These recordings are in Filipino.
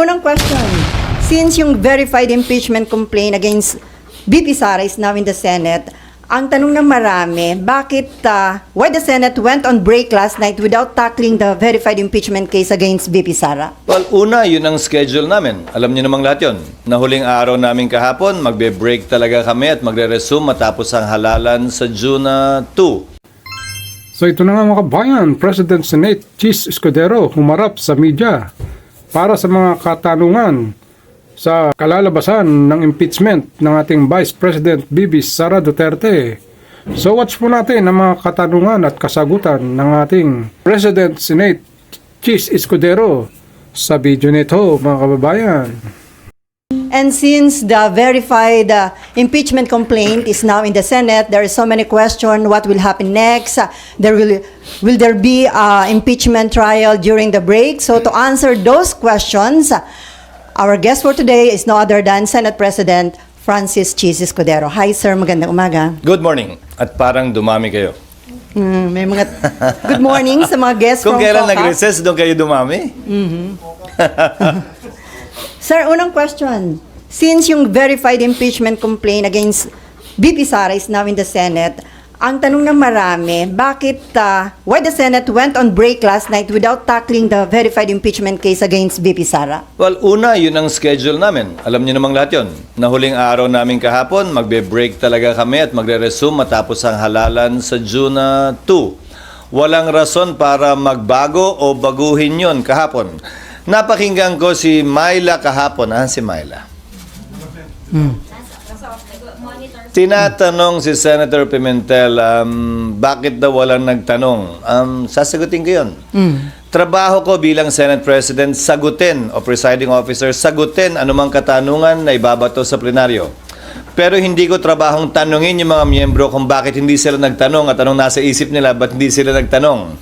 unang question. Since yung verified impeachment complaint against BP Sara is now in the Senate, ang tanong ng marami, bakit, uh, why the Senate went on break last night without tackling the verified impeachment case against BP Sara? Well, una, yun ang schedule namin. Alam niyo namang lahat yun. Na huling araw namin kahapon, magbe-break talaga kami at magre-resume matapos ang halalan sa June uh, 2. So ito na nga mga kabayan, President Senate Chis Escudero humarap sa media para sa mga katanungan sa kalalabasan ng impeachment ng ating Vice President Bibi Sara Duterte. So watch po natin ang mga katanungan at kasagutan ng ating President Senate Chis Escudero sa video nito mga kababayan. And since the verified uh, impeachment complaint is now in the Senate, there is so many questions. What will happen next? Uh, there will will there be uh, impeachment trial during the break? So to answer those questions, uh, our guest for today is no other than Senate President Francis Chis Escudero. Hi, sir. Magandang umaga. Good morning. At parang dumami kayo. Mm, may mga good morning sa mga guests Kung from kailan COCA. nag-recess, doon kayo dumami? Sir, unang question. Since yung verified impeachment complaint against BP Sara is now in the Senate, ang tanong ng marami, bakit, uh, why the Senate went on break last night without tackling the verified impeachment case against BP Sara? Well, una, yun ang schedule namin. Alam niyo namang lahat yun. Na huling araw namin kahapon, magbe-break talaga kami at magre-resume matapos ang halalan sa June uh, 2. Walang rason para magbago o baguhin yon kahapon. Napakinggan ko si Myla kahapon. Ah, si Myla. Tinatanong si Senator Pimentel, um, bakit daw walang nagtanong? Um, sasagutin ko yun. Trabaho ko bilang Senate President, sagutin o presiding officer, sagutin anumang katanungan na ibabato sa plenaryo. Pero hindi ko trabahong tanungin yung mga miyembro kung bakit hindi sila nagtanong at anong nasa isip nila, ba't hindi sila nagtanong.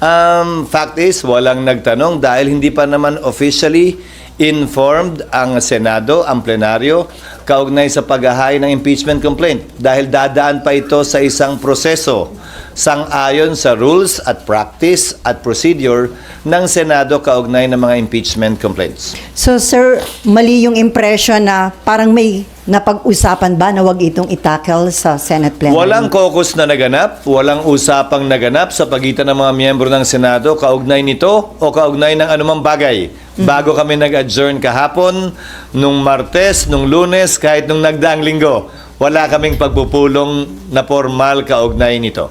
Um, fact is, walang nagtanong dahil hindi pa naman officially informed ang Senado, ang plenaryo, kaugnay sa paghahay ng impeachment complaint dahil dadaan pa ito sa isang proseso sang-ayon sa rules at practice at procedure ng Senado kaugnay ng mga impeachment complaints. So, sir, mali yung impression na parang may napag-usapan ba na wag itong itackle sa Senate plenary? Walang caucus na naganap, walang usapang naganap sa pagitan ng mga miyembro ng Senado kaugnay nito o kaugnay ng anumang bagay. Bago kami nag-adjourn kahapon, nung Martes, nung Lunes, kahit nung nagdaang linggo, wala kaming pagpupulong na formal kaugnay nito.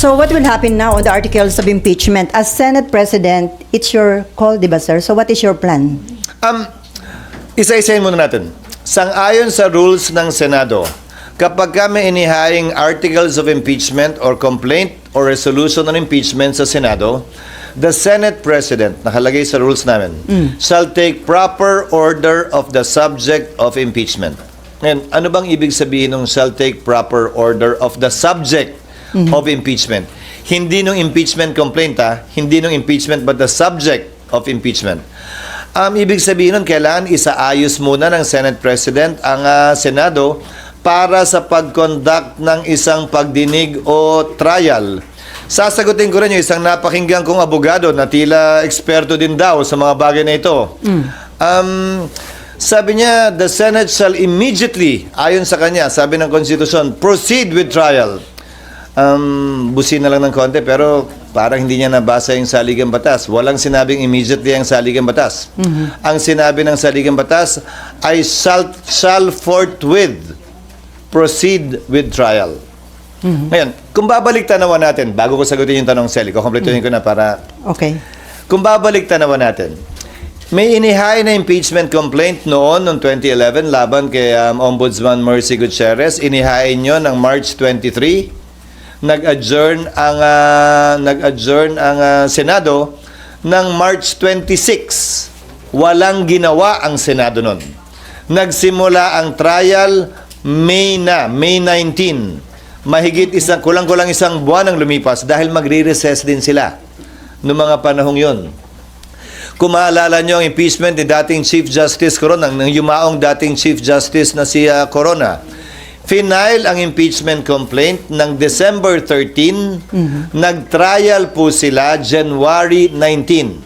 So what will happen now on the articles of impeachment? As Senate President, it's your call, di ba, sir? So what is your plan? Um, isa-isahin muna natin. Sang-ayon sa rules ng Senado, kapag kami inihaing articles of impeachment or complaint or resolution on impeachment sa Senado, the Senate President, nakalagay sa rules namin, shall take proper order of the subject of impeachment. Ngayon, ano bang ibig sabihin ng shall take proper order of the subject of impeachment? Hindi nung impeachment complaint ha, hindi nung impeachment but the subject of impeachment. Um, ibig sabihin nun, kailangan isaayos muna ng Senate President ang ah, Senado para sa pag-conduct ng isang pagdinig o trial. Sasagutin ko rin yung isang napakinggan kong abogado na tila eksperto din daw sa mga bagay na ito. Um, sabi niya, the Senate shall immediately, ayon sa kanya, sabi ng Constitution, proceed with trial. Um, busin na lang ng konti pero parang hindi niya nabasa yung saligang batas. Walang sinabing immediately ang saligang batas. Ang sinabi ng saligang batas ay shall, shall forthwith proceed with trial. Ngayon, kung babalik tanawan natin, bago ko sagutin yung tanong, Sally, kukompletuhin ko na para Okay. kung babalik tanawan natin, may inihain na impeachment complaint noon noong 2011 laban kay um, Ombudsman Mercy Gutierrez. Inihain yon ng March 23. Nag-adjourn ang ah, nag-adjourn ang ah, Senado ng March 26. Walang ginawa ang Senado noon. Nagsimula ang trial May na, May 19. Mahigit isang kulang-kulang isang buwan ang lumipas dahil magre-recess din sila noong mga panahong yon. Kung maalala nyo ang impeachment ni dating Chief Justice Corona, ng yumaong dating Chief Justice na si ah, Corona, Final ang impeachment complaint ng December 13, nag-trial po sila January 19.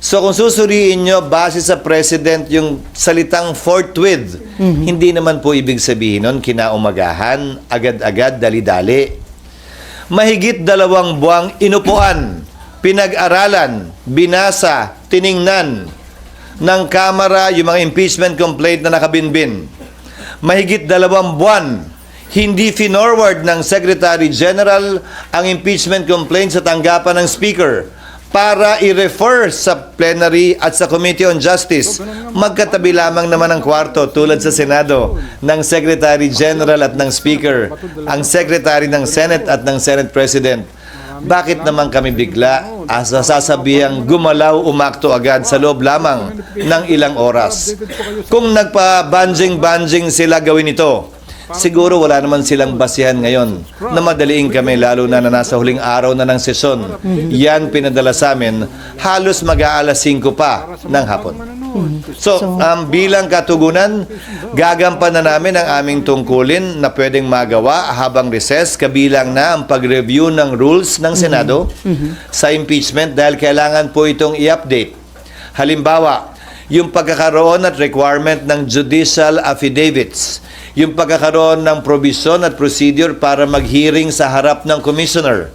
So kung susuriin nyo, base sa President yung salitang forthwith, hindi naman po ibig sabihin nun kinaumagahan, agad-agad, dali-dali. Mahigit dalawang buwang inupuan, pinag-aralan, binasa, tiningnan ng Kamara yung mga impeachment complaint na nakabinbin. Mahigit dalawang buwan, hindi finorward ng Secretary General ang impeachment complaint sa tanggapan ng Speaker para i-refer sa plenary at sa Committee on Justice. Magkatabi lamang naman ang kwarto tulad sa Senado ng Secretary General at ng Speaker, ang Secretary ng Senate at ng Senate President. Bakit naman kami bigla asa sasabihang gumalaw umakto agad sa loob lamang ng ilang oras? Kung nagpa-banjing-banjing sila gawin ito, siguro wala naman silang basihan ngayon na madaliin kami lalo na na nasa huling araw na ng sesyon. Yan pinadala sa amin halos mag-aalas 5 pa ng hapon. So, um, bilang katugunan, gagampanan namin ang aming tungkulin na pwedeng magawa habang recess, kabilang na ang pag-review ng rules ng Senado sa impeachment dahil kailangan po itong i-update. Halimbawa, yung pagkakaroon at requirement ng judicial affidavits, yung pagkakaroon ng provision at procedure para mag-hearing sa harap ng commissioner,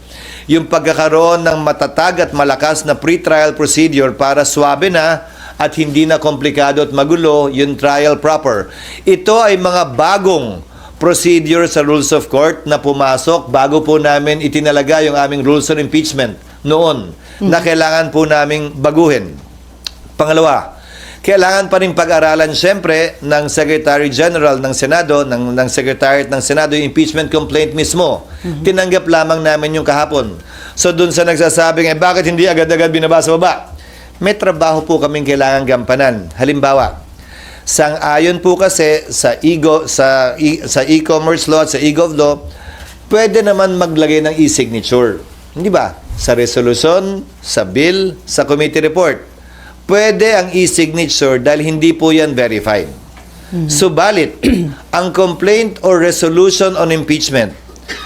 yung pagkakaroon ng matatag at malakas na pre-trial procedure para swabe na at hindi na komplikado at magulo yung trial proper. Ito ay mga bagong procedure sa rules of court na pumasok bago po namin itinalaga yung aming rules on impeachment noon na kailangan po naming baguhin. Pangalawa, kailangan pa rin pag-aralan siyempre ng Secretary General ng Senado, ng, ng Secretariat ng Senado, yung impeachment complaint mismo. Tinanggap lamang namin yung kahapon. So dun sa nagsasabing, eh bakit hindi agad-agad binabasa baba? May trabaho po kaming kailangan gampanan. Halimbawa, sang-ayon po kasi sa ego sa e- sa e-commerce law at sa e-gov law, pwede naman maglagay ng e-signature. Hindi ba? Sa resolution, sa bill, sa committee report. Pwede ang e-signature dahil hindi po yan verified. Subalit, ang complaint or resolution on impeachment,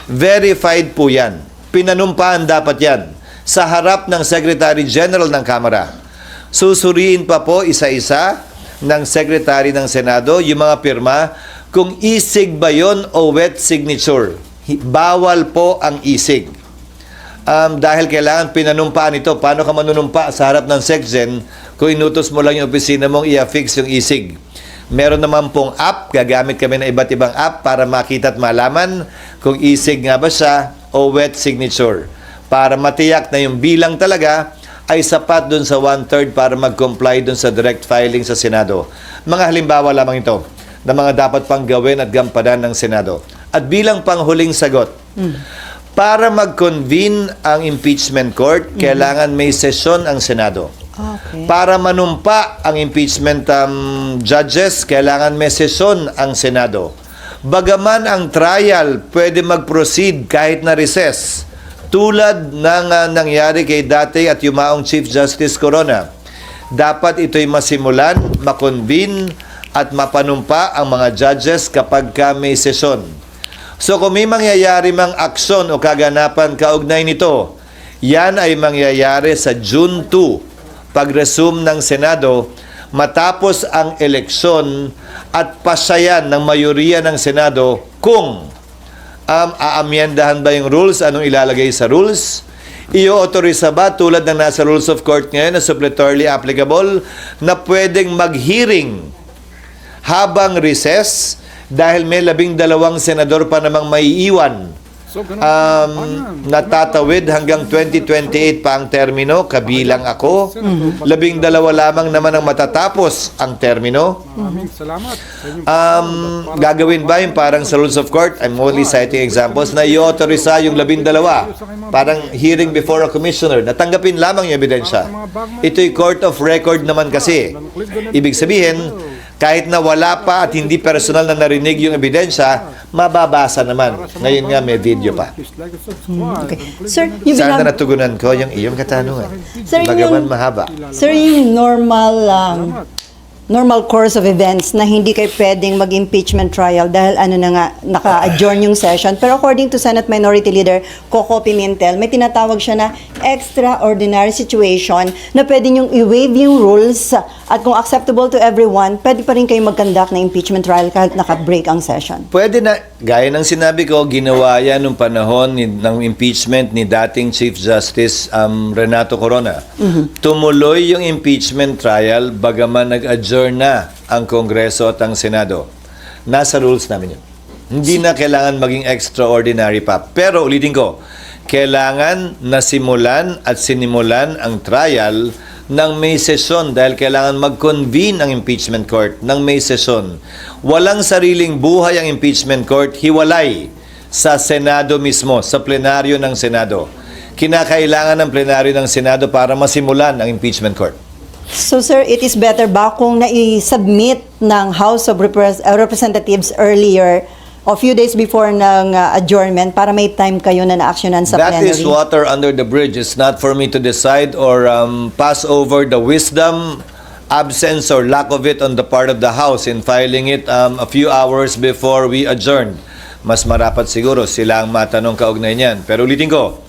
verified po yan. Pinanumpaan dapat yan sa harap ng Secretary General ng Kamara. Susuriin pa po isa-isa ng Secretary ng Senado yung mga pirma kung isig ba yon o wet signature. Bawal po ang isig. Um, dahil kailangan pinanumpaan ito. Paano ka manunumpa sa harap ng SecGen kung inutos mo lang yung opisina mong i-affix yung isig? Meron naman pong app, gagamit kami ng iba't ibang app para makita at malaman kung isig nga ba siya o wet signature. Para matiyak na yung bilang talaga ay sapat dun sa one-third para mag-comply dun sa direct filing sa Senado. Mga halimbawa lamang ito na mga dapat pang gawin at gampanan ng Senado. At bilang panghuling sagot, para mag-convene ang impeachment court, kailangan may sesyon ang Senado. Okay. Para manumpa ang impeachment um, judges, kailangan may sesyon ang Senado. Bagaman ang trial pwede mag-proceed kahit na recess, tulad ng uh, nangyari kay dati at yumaong Chief Justice Corona. Dapat ito'y masimulan, makonvene at mapanumpa ang mga judges kapag ka may sesyon. So kung may mangyayari mang aksyon o kaganapan kaugnay nito, yan ay mangyayari sa June 2, pag-resume ng Senado, matapos ang eleksyon at pasayan ng mayoriya ng Senado kung um, aamyendahan ba yung rules, anong ilalagay sa rules, i-authorize ba tulad ng nasa rules of court ngayon na suppletorily applicable na pwedeng mag-hearing habang recess dahil may labing dalawang senador pa namang maiiwan um, natatawid hanggang 2028 pa ang termino, kabilang ako. Labing dalawa lamang naman ang matatapos ang termino. Inyong Um, gagawin ba yung parang sa rules of court? I'm only citing examples na i-authorize yung labing dalawa. Parang hearing before a commissioner. Natanggapin lamang yung ebidensya. Ito'y court of record naman kasi. Ibig sabihin, kahit na wala pa at hindi personal na narinig yung ebidensya, mababasa naman. Ngayon nga may video pa. Okay. click Sir, yung Sana binab- natugunan ko yung iyong katanungan. Sir, Bagaman yung- mahaba. Sir, yung normal um. Normal course of events na hindi kayo pwedeng mag-impeachment trial dahil ano na nga, naka-adjourn yung session. Pero according to Senate Minority Leader Coco Pimentel, may tinatawag siya na extraordinary situation na pwede niyong i-waive yung rules at kung acceptable to everyone, pwede pa rin kayo mag-conduct na impeachment trial kahit naka-break ang session. Pwede na, gaya ng sinabi ko, ginawa yan nung panahon ni, ng impeachment ni dating Chief Justice um, Renato Corona. Tumuloy yung impeachment trial bagaman nag-adjourn na ang Kongreso at ang Senado. Nasa rules namin yun. Hindi na kailangan maging extraordinary pa. Pero ulitin ko, kailangan nasimulan at sinimulan ang trial ng may sesyon dahil kailangan mag-convene ang impeachment court ng may sesyon. Walang sariling buhay ang impeachment court, hiwalay sa Senado mismo, sa plenaryo ng Senado. Kinakailangan ng plenaryo ng Senado para masimulan ang impeachment court. So sir, it is better ba kung na-submit ng House of uh, Representatives earlier o few days before ng uh, adjournment para may time kayo na na-actionan sa That plenary? is water under the bridge. It's not for me to decide or um, pass over the wisdom, absence, or lack of it on the part of the House in filing it um, a few hours before we adjourn. Mas marapat siguro sila ang matanong kaugnay niyan. Pero ulitin ko,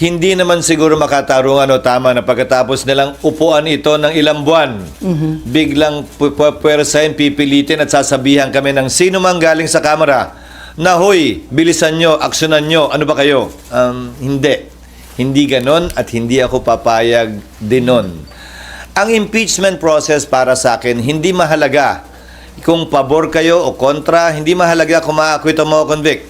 hindi naman siguro makatarungan o tama na pagkatapos nilang upuan ito ng ilang buwan, biglang pu- pu- puwersahin, pipilitin at sasabihan kami ng sino mang galing sa kamera na, Hoy, bilisan nyo, aksyonan nyo, ano ba kayo? Um, hindi. Hindi ganon at hindi ako papayag din nun. Ang impeachment process para sa akin, hindi mahalaga kung pabor kayo o kontra, hindi mahalaga kung ma-acquit o ma-convict.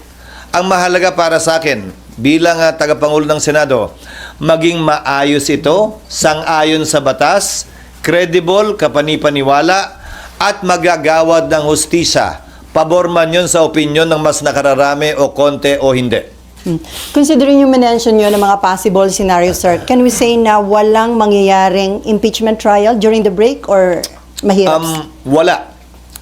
Ang mahalaga para sa akin, bilang uh, tagapangulo ng Senado, maging maayos ito, sang-ayon sa batas, credible, kapanipaniwala, at magagawad ng hustisya. Pabor man yun sa opinyon ng mas nakararami o konti o hindi. Hmm. Considering yung mention nyo ng mga possible scenarios, sir, can we say na walang mangyayaring impeachment trial during the break or mahirap? Um, wala.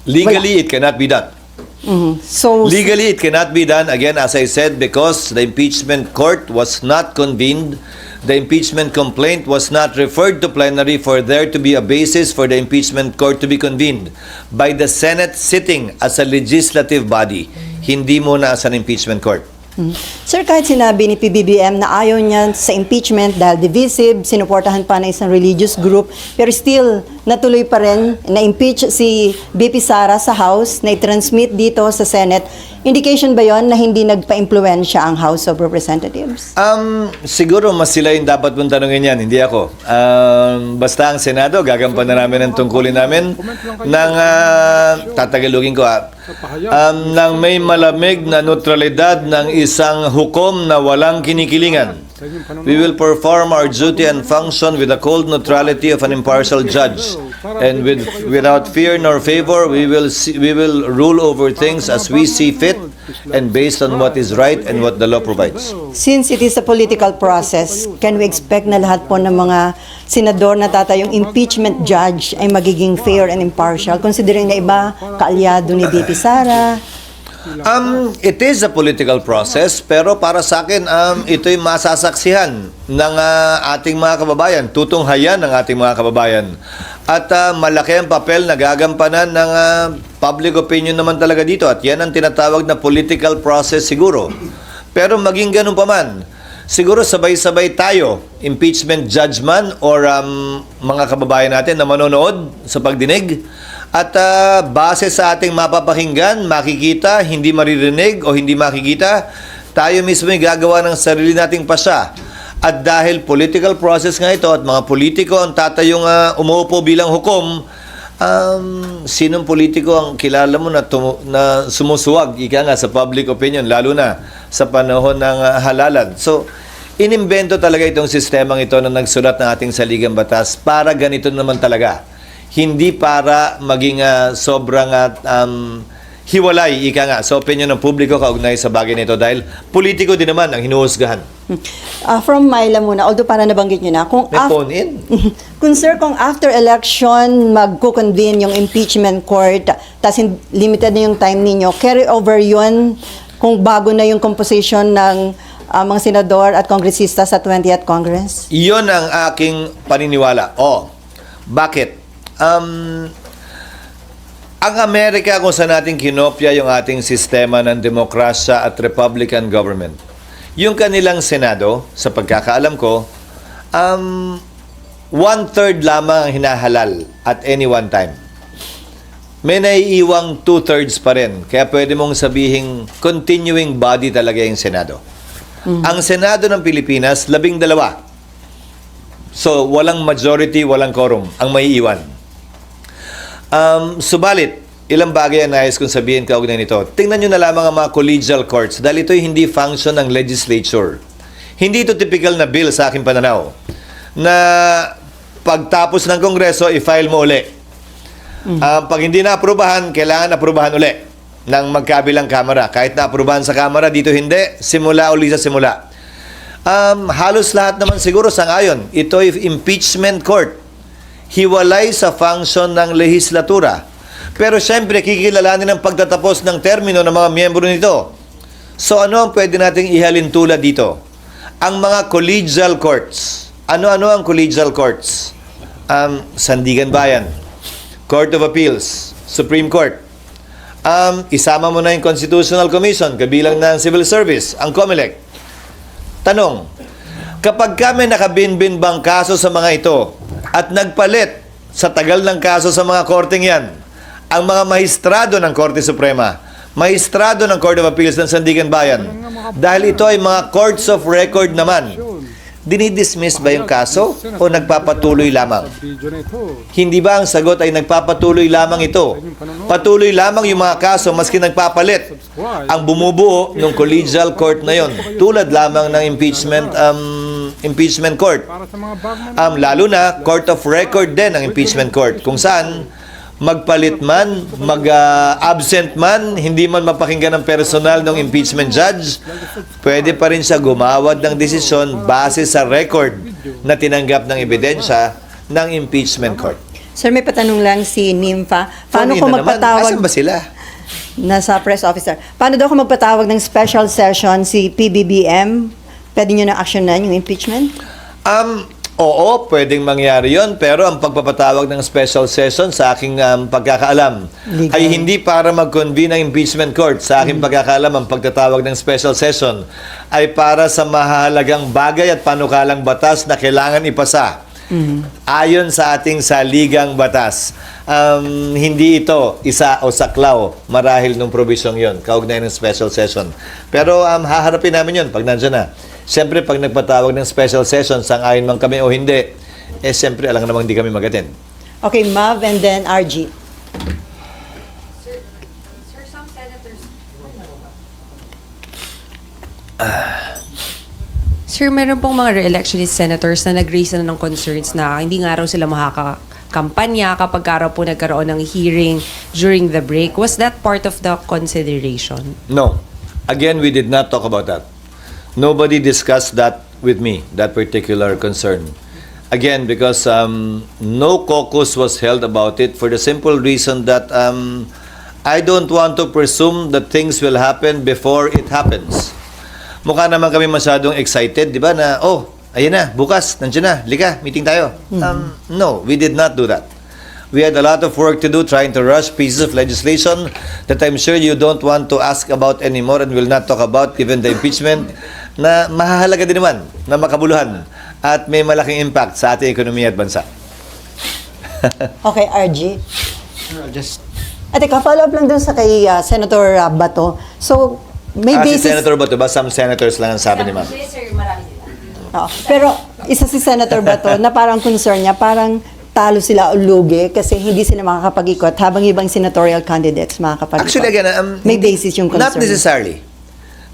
Legally, it cannot be done. Mhm. So, Legally, it cannot be done, again, as I said, because the impeachment court was not convened. The impeachment complaint was not referred to plenary for there to be a basis for the impeachment court to be convened by the Senate sitting as a legislative body, hindi muna as an impeachment court. Mhm. Sir, kahit sinabi ni PBBM na ayaw niya sa impeachment dahil divisive, sinuportahan pa ng isang religious group, pero still, natuloy pa rin na-impeach si BP Sara sa House, na i-transmit dito sa Senate. Indication ba yon na hindi nagpa-impluensya ang House of Representatives? Um, siguro mas sila yung dapat mong tanongin yan, hindi ako. Um, basta ang Senado, gagampanan namin ang tungkulin namin ng, uh, tatagalugin ko ah, um, ng may malamig na neutralidad ng isang hukom na walang kinikilingan. We will perform our duty and function with the cold neutrality of an impartial judge. And with, without fear nor favor, we will, see, we will rule over things as we see fit and based on what is right and what the law provides. Since it is a political process, can we expect na lahat po ng mga senador na tatayong impeachment judge ay magiging fair and impartial considering na iba kaalyado ni BP Sara? Um, it is a political process, pero para sa akin, um, ito'y masasaksihan ng ah, ating mga kababayan, tutunghayan ng ating mga kababayan. At ah, malaki ang papel na gagampanan ng ah, public opinion naman talaga dito. At yan ang tinatawag na political process siguro. Pero maging ganun pa man, siguro sabay-sabay tayo, impeachment judgment or um, mga kababayan natin na manonood sa pagdinig. At ah, base sa ating mapapakinggan, makikita, hindi maririnig o hindi makikita, tayo mismo ay gagawa ng sarili nating pasya. At dahil political process nga ito at mga politiko ang tatayong ah, umuupo bilang hukom, um, sinong politiko ang kilala mo na, tumu- na sumusuwag, ika nga, sa public opinion, lalo na sa panahon ng ah, halalan. So, inimbento talaga itong sistemang ito na nagsulat ng ating saligang batas para ganito naman talaga hindi para maging ah, sobrang at um, hiwalay, ika nga, sa opinion ng publiko kaugnay sa bagay nito dahil politiko din naman ang hinuhusgahan. Ah, from Myla muna, although para nabanggit nyo na, kung May phone in. kung sir, kung after election magko-convene yung impeachment court, hin- limited na yung time ninyo, carry over yun kung bago na yung composition ng ah, mga senador at kongresista sa 20th Congress? Iyon ang aking paniniwala. Oh, bakit? Um, ang Amerika kung saan natin kinopya yung ating sistema ng demokrasya at Republican government. Yung kanilang Senado, sa pagkakaalam ko, um, one-third lamang ang hinahalal at any one time. May naiiwang two-thirds pa rin. Kaya pwede mong sabihin continuing body talaga yung Senado. Ang Senado ng Pilipinas, labing dalawa. So, walang majority, walang quorum ang maiiwan. Um, subalit, ilang bagay ang nais kong sabihin kaugnay nito. Tingnan nyo na lamang ang mga collegial courts dahil ito'y hindi function ng legislature. Hindi ito typical na bill sa aking pananaw na pagtapos ng Kongreso, i-file mo uli. Ah, pag hindi na-aprobahan, kailangan aprubahan uli ng magkabilang kamera. Kahit na-aprobahan sa kamera, dito hindi, simula uli sa simula. Um, halos lahat naman siguro sa ngayon, ito'y impeachment court. Hiwalay sa function ng lehislatura. Pero siyempre, kikilalanin ang pagtatapos ng termino ng mga miyembro nito. So ano ang pwede nating ihalin tulad dito? Ang mga collegial courts. Ano-ano ang collegial courts? Um, Sandigan Bayan, Court of Appeals, Supreme Court. Um, isama mo na yung Constitutional Commission, kabilang ng Civil Service, ang COMELEC. Tanong, kapag kami nakabinbin bang kaso sa mga ito at nagpalit sa tagal ng kaso sa mga korteng yan, ang mga mahistrado ng Korte Suprema, mahistrado ng Court of Appeals ng Sandigan Bayan, dahil ito ay mga courts of record naman, dinidismiss ba yung kaso o nagpapatuloy lamang? Hindi ba ang sagot ay nagpapatuloy lamang ito? Patuloy lamang yung mga kaso maski nagpapalit ang bumubuo ng collegial court na yon tulad lamang ng impeachment um, impeachment court Para sa mga bagman. um, lalo na court of record din ang impeachment court kung saan magpalit man, mag-absent man, hindi man mapakinggan ng personal ng impeachment judge, pwede pa rin siya gumawad ng desisyon base sa record na tinanggap ng ebidensya ng impeachment court. Sir, may patanong lang si Nympha. Paano kung naman. magpatawag Asan ba sila? nasa press officer? Paano daw kung magpatawag ng special session si PBBM? Pwede nyo na actionan yung impeachment? Um, oo, pwedeng mangyari yon pero ang pagpapatawag ng special session sa aking um, pagkakaalam Legal. ay hindi para mag-convene ng impeachment court. Sa aking pagkakaalam, ang pagtatawag ng special session ay para sa mahalagang bagay at panukalang batas na kailangan ipasa. Ayon sa ating saligang batas, um, hindi ito isa o saklaw marahil nung probisyong yon, kaugnay ng special session. Pero um, haharapin namin yon pag nandyan na. Siyempre, pag nagpatawag ng special session, sang-ayon man kami o hindi, eh siyempre, alam namang hindi kami magatin. Okay, Mav and then RG. Sir, some senators... Sir, meron pong mga re-electionist senators na nag-raise na ng concerns na hindi nga raw sila makakampanya kapag ka raw po nagkaroon ng hearing during the break. Was that part of the consideration? No. Again, we did not talk about that. Nobody discussed that with me, that particular concern. Again, because um, no caucus was held about it for the simple reason that um, I don't want to presume that things will happen before it happens. Mukha naman kami masyadong excited, di ba, na, oh, ayun na, bukas, nandiyan na, lika, meeting tayo. Um, no, we did not do that. We had a lot of work to do trying to rush pieces of legislation that I'm sure you don't want to ask about anymore and will not talk about given the impeachment na mahahalaga din naman na makabuluhan at may malaking impact sa ating ekonomiya at bansa. Okay, RG. Just At ikaw, follow up lang dun sa kay uh, Senator uh, Bato. So, may ah, si basis... Senator Bato ba? Some senators lang ang sabi ni ma'am. sir, marami sila. Oo. pero isa si Senator Bato na parang concern niya, parang talo sila o lugi kasi hindi sila makakapag-ikot habang ibang senatorial candidates makakapag-ikot. Actually, again, um, may basis yung concern. Not necessarily.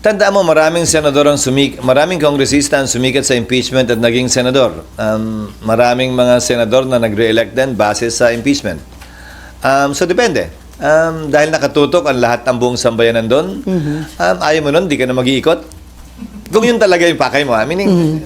Tandaan mo, maraming senador ang sumik, maraming kongresista ang sumikat sa impeachment at naging senador. Um, maraming mga senador na nagre-elect din base sa impeachment. Um, so, depende. Um, dahil nakatutok ang lahat ng buong sambayanan doon, um, ayaw mo nun, di ka na mag-iikot. Kung yun talaga yung pakay mo, I mean,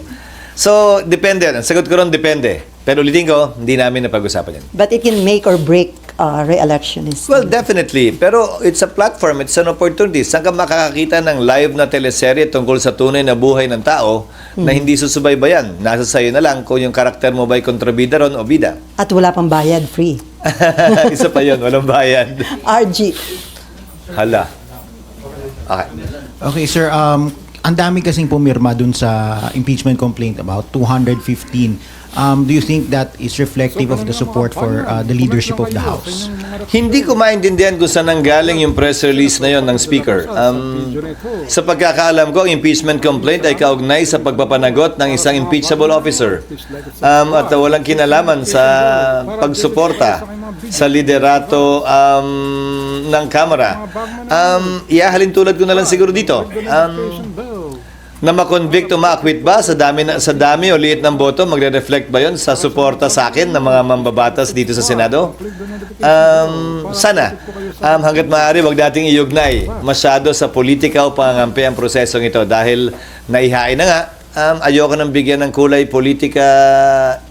so, depende. Ang sagot ko ron, depende. Pero ulitin ko, hindi namin napag-usapan yan. But it can make or break uh, re-election. is- Well, definitely. Pero it's a platform, it's an opportunity. Saan ka makakakita ng live na teleserye tungkol sa tunay na buhay ng tao na hindi susubaybayan? Nasa sayo na lang kung yung karakter mo ba'y kontrabida ron o bida. At wala pang bayad, free. Isa pa yun, walang bayad. RG. Hala. Okay. Okay, sir. Um, ang dami kasing pumirma dun sa impeachment complaint about 215. Um, do you think that is reflective of the support for uh, the leadership of the House? Hindi ko maintindihan kung saan nanggaling yung press release na yon ng speaker. Um, sa pagkakaalam ko, ang impeachment complaint ay kaugnay sa pagpapanagot ng isang impeachable officer. Um, at walang kinalaman sa pagsuporta sa liderato um, ng Kamara. Um, ihahalin tulad ko na lang siguro dito. Um, na ma-convict o ma-acquit ba? Sa dami na, sa dami o liit ng boto magre-reflect ba 'yon sa suporta sa akin ng mga mambabatas dito sa Senado? Um, sana. Um, hangga't maaari wag nating iugnay masyado sa politika o pangangampi ang prosesong ito dahil naihain na nga. Um, ayoko nang bigyan ng kulay politika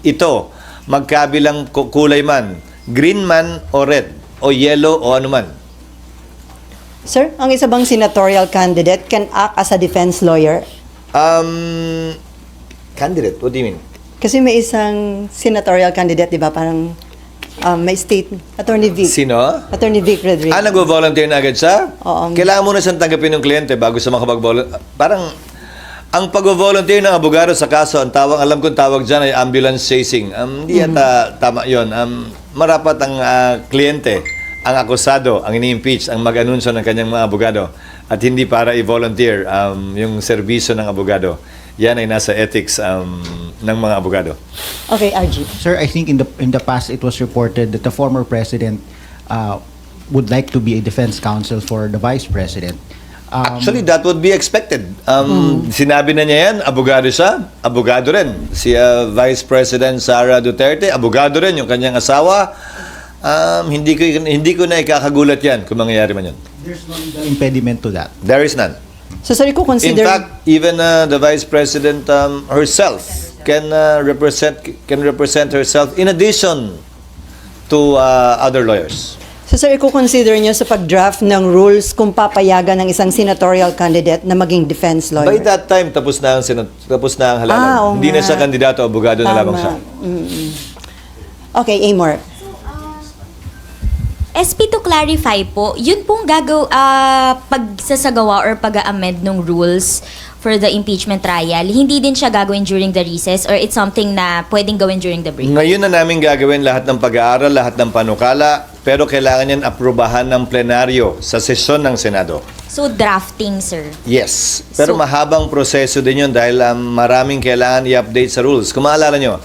ito. Magkabilang ku- kulay man green man o red o yellow o anuman Sir, ang isa bang senatorial candidate can act as a defense lawyer? Um, candidate what do you mean Kasi may isang senatorial candidate, di ba? Parang um, may state, Attorney Vic. sino Attorney Vic Rodriguez. Ah, nagvo-volunteer na agad siya? Oo. Kailangan muna siyang tanggapin ng kliyente bago siya makapag-volunteer. Parang, ang pag-volunteer ng abogado sa kaso, ang tawag, alam kong tawag dyan ay ambulance chasing. Um, Hindi yata tama yon. Um, marapat ang ah, kliyente, ang akusado, ang ini-impeach, ang mag-anunsyo ng kanyang mga abogado. At hindi para i-volunteer um, yung serbisyo ng abogado. Yan ay nasa ethics um, ng mga abogado. Okay, RG. Sir, I think in the in the past it was reported that the former president uh, would like to be a defense counsel for the vice president. Um, Actually, that would be expected. Um, Sinabi na niya yan, abogado siya, abogado rin. Si uh, Vice President Sara Duterte, abogado rin yung kanyang asawa. Um, hindi ko hindi ko na ikakagulat yan kung mangyayari man yun. there's no legal impediment to that. There is none. So, sorry ko In consider... fact, even uh, the Vice President um, herself can uh, represent can represent herself in addition to uh, other lawyers. So, sir, i-consider nyo sa pag-draft ng rules kung papayagan ng isang senatorial candidate na maging defense lawyer. By that time, tapos na ang senat- tapos na ang halalan. Ah, Hindi na nga. siya kandidato, abogado na Tama. lamang siya. Mm-mm. Okay, Amor. SP to clarify po, yun pong gagaw ah, pagsasagawa or pag-amend ng rules for the impeachment trial, hindi din siya gagawin during the recess or it's something na pwedeng gawin during the break? Ngayon na namin gagawin lahat ng pag-aaral, lahat ng panukala, pero kailangan yan aprubahan ng plenaryo sa sesyon ng Senado. So drafting, sir. Yes. Pero So- mahabang proseso din yun dahil um, maraming kailangan i-update sa rules. Kung maalala nyo,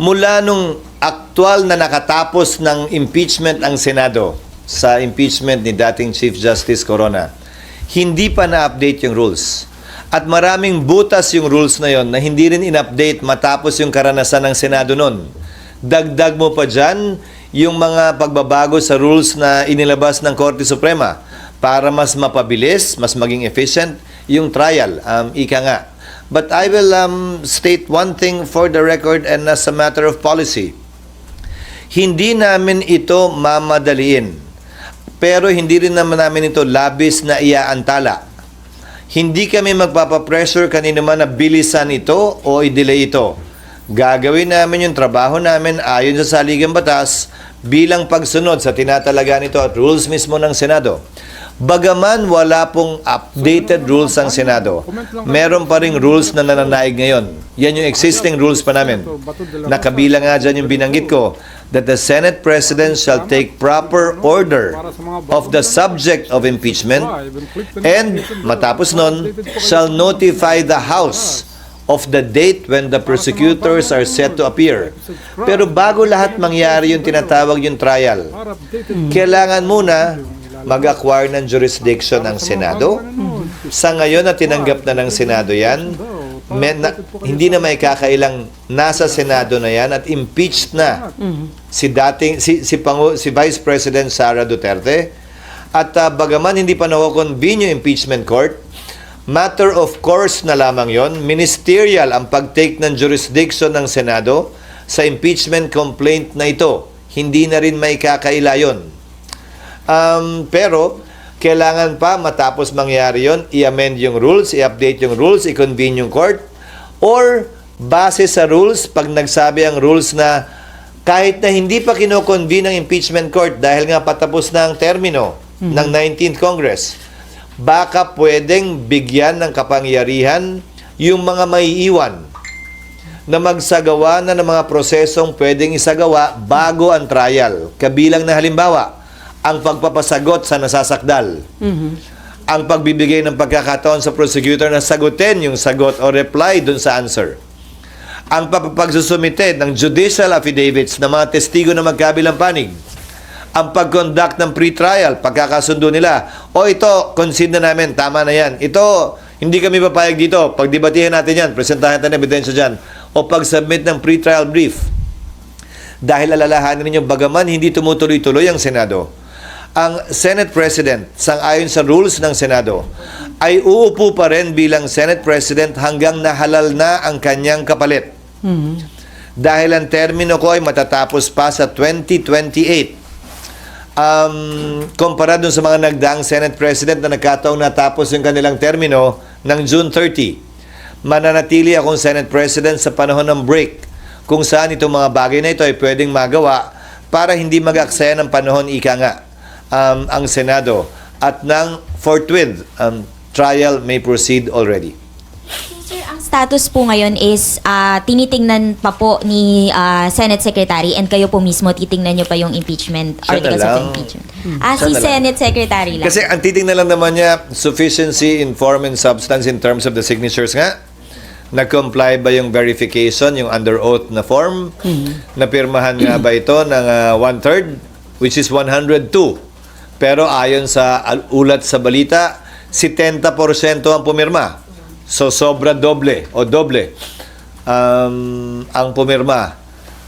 mula nung aktual na nakatapos ng impeachment ang Senado sa impeachment ni dating Chief Justice Corona, hindi pa na-update yung rules. At maraming butas yung rules na yon na hindi rin in-update matapos yung karanasan ng Senado noon. Dagdag mo pa dyan yung mga pagbabago sa rules na inilabas ng Korte Suprema para mas mapabilis, mas maging efficient yung trial. Um, ika nga. But I will um, state one thing for the record and as a matter of policy. Hindi namin ito mamadaliin. Pero hindi rin naman namin ito labis na iaantala. Hindi kami magpapapressure kanino man na bilisan ito o i-delay ito. Gagawin namin yung trabaho namin ayon sa saligang batas bilang pagsunod sa tinatalaga nito at rules mismo ng Senado. Bagaman wala pong updated rules ang Senado, meron pa ring rules na nananaig ngayon. Yan yung existing rules pa namin. Nakabilang nga dyan yung binanggit ko that the Senate President shall take proper order of the subject of impeachment and matapos nun shall notify the House of the date when the prosecutors are set to appear. Pero bago lahat mangyari yung tinatawag yung trial, kailangan muna mag-acquire ng jurisdiction ang Senado. Sa ngayon na tinanggap na ng Senado yan, may, na, hindi na may kakailang nasa Senado na yan at impeached na si dating si si, Pangu, si Vice President Sara Duterte. At ah, bagaman hindi pa nakoconvene yung impeachment court matter of course na lamang yon ministerial ang pag-take ng jurisdiction ng Senado sa impeachment complaint na ito. Hindi na rin may kakaila yon Um, pero, kailangan pa matapos mangyari yon i-amend yung rules, i-update yung rules, i-convene yung court, or base sa rules, pag nagsabi ang rules na kahit na hindi pa kinoconvene ang impeachment court dahil nga patapos na ang termino ng 19th Congress, baka pwedeng bigyan ng kapangyarihan yung mga maiiwan na magsagawa na ng mga prosesong pwedeng isagawa bago ang trial. Kabilang na halimbawa, ang pagpapasagot sa nasasakdal. Ang pagbibigay ng pagkakataon sa prosecutor na sagutin yung sagot o reply dun sa answer. Ang pagsusumite ng judicial affidavits ng mga testigo na magkabilang panig. Ang pag-conduct ng pre-trial, pagkakasundo nila. O ito, concede na namin, tama na yan. Ito, hindi kami papayag dito. Pagdebatihan natin yan, presentahan natin ebidensya dyan. O pag-submit ng pre-trial brief. Dahil alalahanin ninyo, bagaman hindi tumutuloy-tuloy ang Senado, ang Senate President, sang-ayon sa rules ng Senado, ay uupo pa rin bilang Senate President hanggang nahalal na ang kanyang kapalit. Dahil ang termino ko ay matatapos pa sa 2028 um, kumpara dun sa mga nagdaang Senate President na nagkataong natapos yung kanilang termino ng June 30. Mananatili akong Senate President sa panahon ng break kung saan itong mga bagay na ito ay pwedeng magawa para hindi mag-aksaya ng panahon ika nga um, ang Senado at ng forthwith um, trial may proceed already. Sir, ang status po ngayon is ah, tinitingnan pa po ni ah, Senate Secretary and kayo po mismo titingnan nyo pa yung impeachment, Siya articles lang. of impeachment. Ah, Siya si na lang. Senate Secretary lang. Kasi ang titingnan lang naman niya, sufficiency in form and substance in terms of the signatures nga. Nag-comply ba yung verification, yung under oath na form? Napirmahan nga ba ito ng ah, one-third, which is 102. Pero ayon sa ulat sa balita, 70% ang pumirma. So sobra doble o doble um, ang pumirma.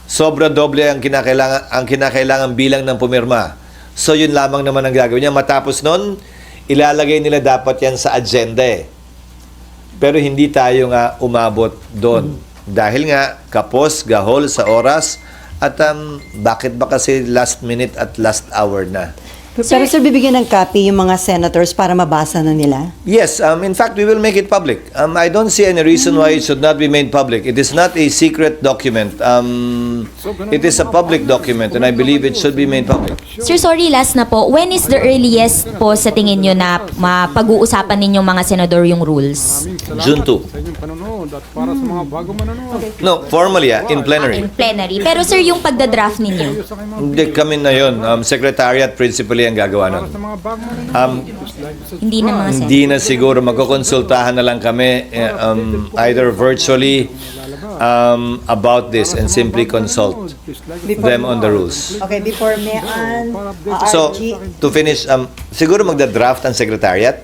Sobra doble ang kinakailangan ang kinakailangan bilang ng pumirma. So yun lamang naman ang gagawin niya. Matapos nun, ilalagay nila dapat yan sa agenda eh. Pero hindi tayo nga umabot doon. Dahil nga, kapos, gahol sa oras, at um, bakit ba kasi last minute at last hour na? Pero sir, bibigyan ng copy yung mga senators para mabasa na nila? Yes, um, in fact, we will make it public. Um, I don't see any reason why it should not be made public. It is not a secret document. Um, it is a public document, and I believe it should be made public. Sir, sorry, last na po. When is the earliest po sa tingin nyo na mapag-uusapan ninyong mga senador yung rules? June 2. Sa inyong panonood at para sa mga bago manonood. No, formally, ah, in In plenary. plenary. Pero sir, yung pagda-draft ninyo? Hindi kami na yun. Um, secretariat principally ang gagawa nun. Um, Hindi na mga hindi na siguro magkukonsultahan na lang kami eh, um, either virtually um, about this and simply consult them on the rules. Okay, before Mayan, uh, So, to finish, um, siguro magda-draft ang secretariat.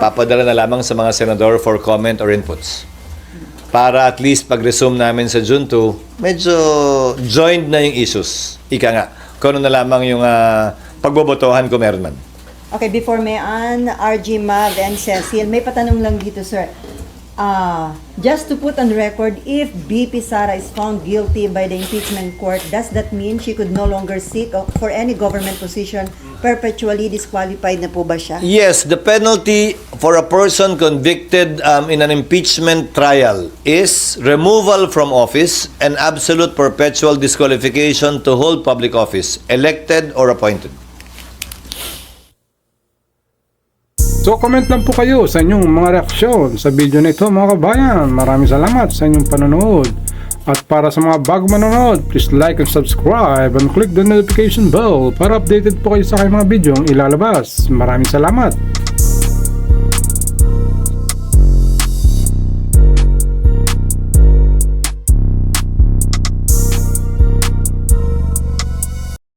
Papadala na lamang sa mga senador for comment or inputs. Para at least pag-resume namin sa June 2, medyo joined na yung issues. Ika nga, kung ano na lamang yung ah, pagbobotohan kung meron man. Okay, before Mayan, RG, Mav, and Cecil, may patanong lang dito, sir. Ah, just to put on record, if BP Sara is found guilty by the impeachment court, does that mean she could no longer seek for any government position? Perpetually disqualified na po ba siya? Yes, the penalty for a person convicted um, in an impeachment trial is removal from office and absolute perpetual disqualification to hold public office, elected or appointed. So comment lang po kayo sa inyong mga reaksyon sa video na ito mga kabayan. Maraming salamat sa inyong panonood. At para sa mga bago manonood, please like and subscribe and click the notification bell para updated po kayo sa aking mga video ang ilalabas. Maraming salamat.